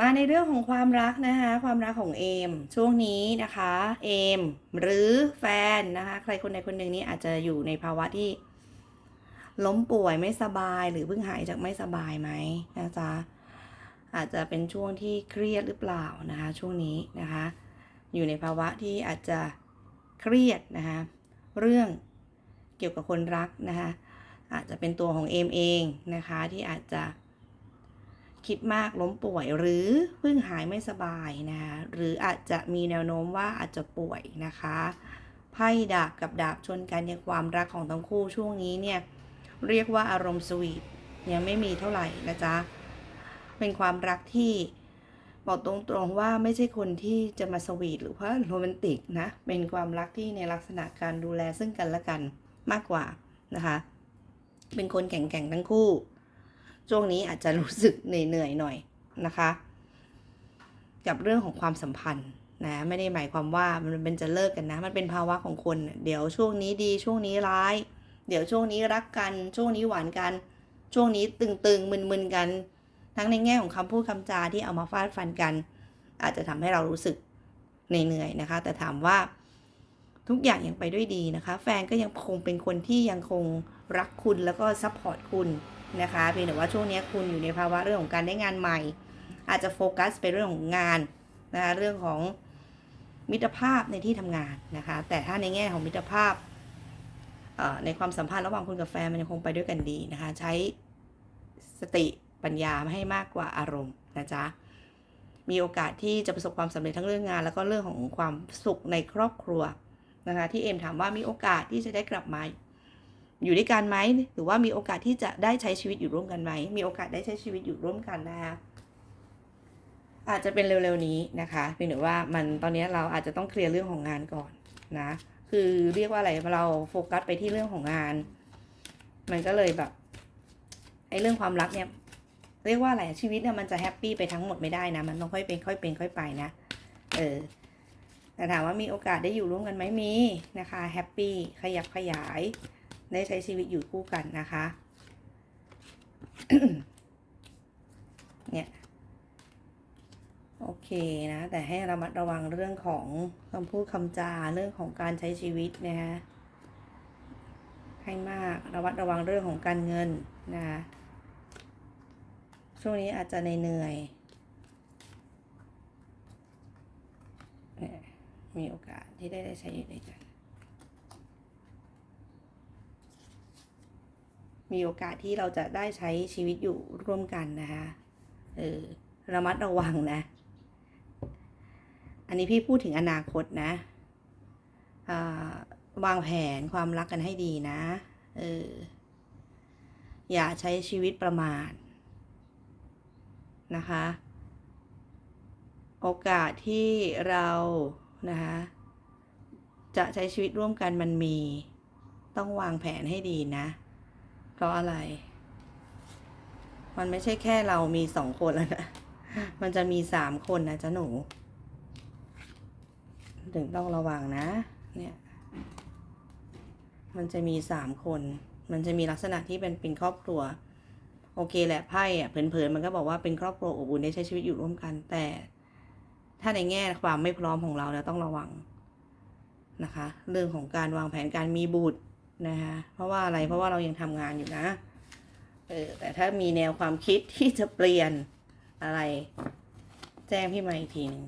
มาในเรื่องของความรักนะคะความรักของเอมช่วงนี้นะคะเอมหรือแฟนนะคะใครคนใดคนหนึ่งนี้อาจจะอยู่ในภาวะที่ ล้มป่วยไม่สบายหรือเพิ่งหายจากไม่สบายไหมนะจ๊ะอาจจะเป็นช่วงที่เครียดหรือเปล่านะคะช่วงนี้นะคะอยู่ในภาวะที่อาจจะเครียดนะคะเรื่องเกี่ยวกับคนรักนะคะอาจจะเป็นตัวของเอมเองนะคะที่อาจจะ คิดมากล้มป่วยหรือเพิ่งหายไม่สบายนะคะหรืออาจจะมีแนวโน้มว่าอาจจะป่วยนะคะไพ่ดาบกับดาบชนกันในความรักของทั้งคู่ช่วงนี้เนี่ยเรียกว่าอารมณ์สวีทยังไม่มีเท่าไหร่นะจ๊ะเป็นความรักที่บอกตรงๆว่าไม่ใช่คนที่จะมาสวีทหรือว่าโรแมนติกนะเป็นความรักที่ในลักษณะการดูแลซึ่งกันและกันมากกว่านะคะ เป็นคนแข็งๆทั้งคู่ ช่วงนี้อาจจะรู้สึกเหนื่อยๆหน่อยนะคะ กับเรื่องของความสัมพันธ์นะไม่ได้หมายความว่ามันเป็นจะเลิกกันนะ มันเป็นภาวะของคน เดี๋ยวช่วงนี้ดีช่วงนี้ร้าย เดี๋ยวช่วงนี้รักกัน ช่วงนี้หวานกัน ช่วงนี้ตึงๆมึนๆกัน ทั้งในแง่ของคำพูดคำจาที่เอามาฟาดฟันกัน อาจจะทำให้เรารู้สึกเหนื่อยๆนะคะ แต่ถามว่าทุกอย่างยังไปด้วยดีนะคะ แฟนก็ยังคงเป็นคนที่ยังคงรักคุณแล้วก็ซัพพอร์ตคุณ นะคะเพียงแต่ว่าช่วงนี้คุณอยู่ในภาวะเรื่องของการได้งานใหม่ อาจจะโฟกัสไปเรื่องของงานนะคะเรื่องของมิตรภาพในที่ทำงานนะคะ แต่ถ้าในแง่ของมิตรภาพในความสัมพันธ์ระหว่างคุณกับแฟนมันยังคงไปด้วยกันดีนะคะ ใช้สติปัญญาให้มากกว่าอารมณ์นะจ๊ะมีโอกาสที่จะประสบความสำเร็จทั้งเรื่องงาน แล้วก็เรื่องของความสุขในครอบครัวนะคะ ที่เอ็มถามว่ามีโอกาสที่จะได้กลับมา อยู่ด้วยกันไหมหรือว่ามีโอกาสที่จะได้ใช้ชีวิตอยู่ร่วมกันไหมมีโอกาสได้ใช้ชีวิตอยู่ร่วมกันนะคะอาจจะเป็นเร็วๆนี้นะคะเพียงแต่ว่ามันตอนนี้เราอาจจะต้องเคลียร์เรื่องของงานก่อนนะคือเรียกว่าอะไรเราโฟกัสไปที่เรื่องของงาน มันก็เลยแบบไอ้เรื่องความรักเนี่ยเรียกว่าอะไรชีวิตเนี่ยมันจะแฮปปี้ไปทั้งหมดไม่ได้นะ มันต้องค่อยเป็นค่อยเป็นค่อยไปนะเออแต่ถามว่ามีโอกาสได้อยู่ร่วมกันไหมมีนะคะแฮปปี้ขยับขยาย ได้ใช้ชีวิตอยู่คู่กันนะคะ เนี่ยโอเคนะ แต่ให้ระมัดระวังเรื่องของคำพูดคำจาเรื่องของการใช้ชีวิตนะฮะให้มากระวัดระวังเรื่องของการเงินนะคะช่วงนี้อาจจะเหนื่อยเนี่ยมีโอกาสที่ได้ได้ใช้อยู่ด้วยกัน มีโอกาสที่เราจะได้ใช้ชีวิตอยู่ร่วมกันนะคะเออระมัดระวังนะ อันนี้พี่พูดถึงอนาคตนะอ่าวางแผนความรักกันให้ดีนะเอออย่าใช้ชีวิตประมาทนะคะ โอกาสที่เรานะคะจะใช้ชีวิตร่วมกันมันมี ต้องวางแผนให้ดีนะ เพราะอะไร มันไม่ใช่แค่เรามีสองคนแล้วนะ มันจะมีสามคนนะจ๊ะหนู ถึงต้องระวังนะ เนี่ย มันจะมีสามคน มันจะมีลักษณะที่เป็นเป็นครอบครัว โอเคแหละไพ่อะเผินๆมันก็บอกว่าเป็นครอบครัวอบอุ่นได้ใช้ชีวิตอยู่ร่วมกัน แต่ ถ้าในแง่ความไม่พร้อมของเราเราต้องระวังนะคะ เรื่องของการวางแผนการมีบุตร นะคะเพราะว่าอะไรเพราะว่าเรายังทำงานอยู่นะเออแต่ถ้ามีแนวความคิดที่จะเปลี่ยนอะไร แจ้งพี่มาอีกทีหนึ่ง